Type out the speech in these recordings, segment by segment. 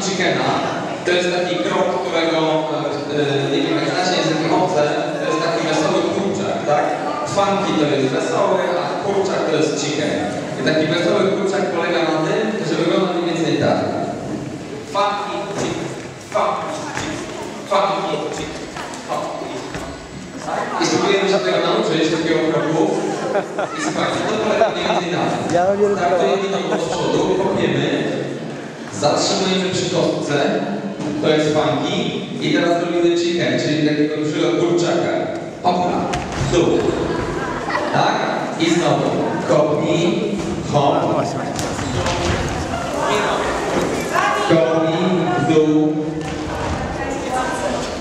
chickena to jest taki krok, którego, nie wiem jak znacie język obce, to jest taki wesoły kurczak, tak? Funky to jest wesoły, a kurczak to jest chicken. I taki wesoły kurczak polega na tym, że wygląda mniej więcej tak. Funky chicken, funky chicken, funky chicken, funky I spróbujemy się tego nauczyć, takiego kroku. I słuchajcie, to polega mniej więcej na tym. Ja nie Tak, to jedno do przodu, kopiemy, zatrzymujemy przy kostce, to jest funky i teraz robimy chicken, czyli takiego dużego kurczaka. Hopla, w. Tak? I znowu. Kopnij, hop, kopnij.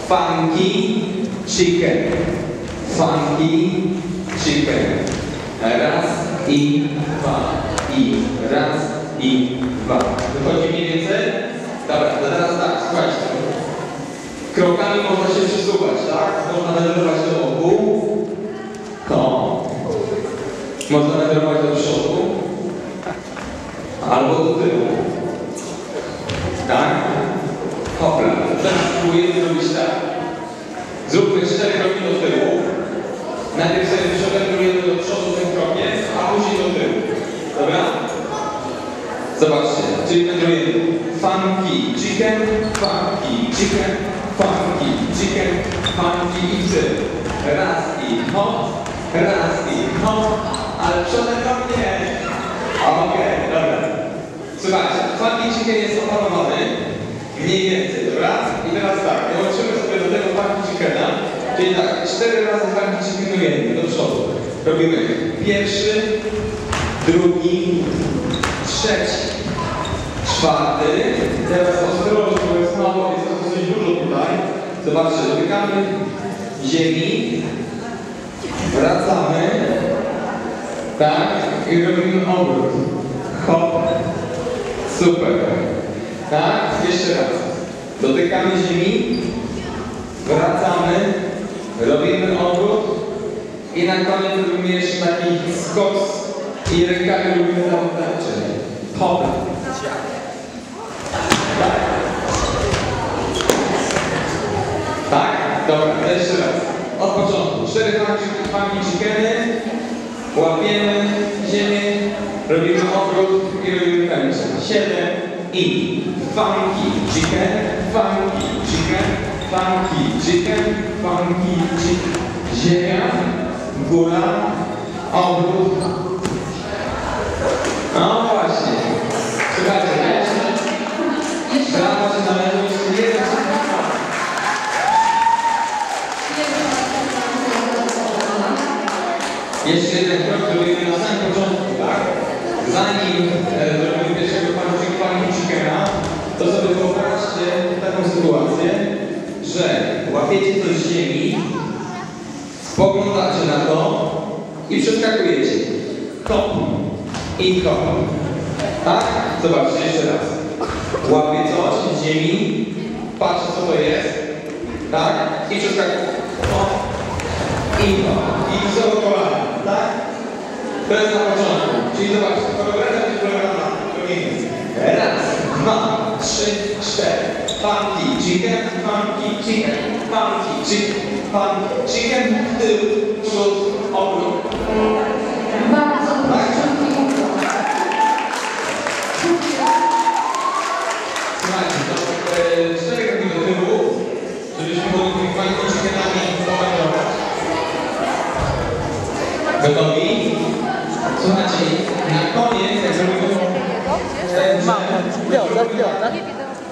Funky, chicken. Funky, chicken. Raz i dwa. I raz i dwa. Wychodzi mniej więcej? Dobra, to teraz tak, słuchajcie. Krokami można się przesuwać, tak? Można wędrować do boku. To. Można wędrować do przodu. Albo do tyłu. Tak? Hopla. Teraz spróbujemy robić tak. Zróbmy cztery kroki do tyłu. Najpierw sobie przewędrujemy do przodu tym krokiem, a później do tyłu. Dobra? Zobaczcie, czyli wędrujemy funky chicken, funky chicken, funky chicken, funky i tył. Raz i hop, raz i hop, ale przodem krok nie. Okej, dobra. Słuchajcie, funky chicken jest opanowany, mniej więcej, dobra? I teraz tak, dołączymy sobie do tego funky chickena, czyli tak, cztery razy funky chickenujemy do przodu. Robimy pierwszy, drugi, trzeci, czwarty. Teraz Zobaczcie, dotykamy ziemi, wracamy, tak, i robimy obrót. Hop, super. Tak, jeszcze raz. Dotykamy ziemi, wracamy, robimy obrót i na koniec robimy jeszcze taki skok i rękami robimy zawodnicze. Hop. Tak. Tak? Dobra, to jeszcze raz. Od początku. Cztery funky chickeny. Łapiemy ziemię, robimy obrót i robimy pęczę. Siedem i funky chicken, funky chicken, funky chicken, funky chicken. Ziemia, góra, obrót. No Jeszcze jeden krok zrobimy na samym początku, tak? Zanim e, zrobimy pierwszego panczyk pani chickena, to sobie wyobraźcie taką sytuację, że łapiecie coś z ziemi, spoglądacie na to i przeskakujecie. Kop i kop. Tak? Zobaczcie jeszcze raz. Łapię coś z ziemi, patrzę co to jest, tak? I przeskakuję. Kop i kop. I są kolana, tak? To jest na początku. Czyli zobaczcie, choreografia się polega na robieniu. Raz, dwa, trzy, cztery. Funky chicken, funky chicken, funky chicken, funky chicken, tył, przód, obrót. Piotr, Piotr.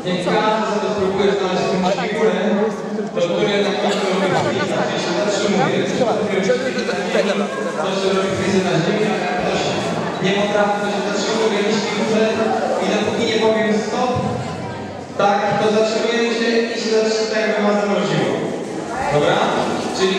Jak każdy sobie spróbuje znaleźć jakąś figurę, to który na końcu robi się zatrzymuje, ktoś robi kwizę na ziemi, ktoś nie potrafi, to się zatrzymuje jakiejś figurze i dopóki nie powiem stop, tak, to zatrzymujemy się i się zatrzymuje, jakby ma zamroziło. Dobra? Czyli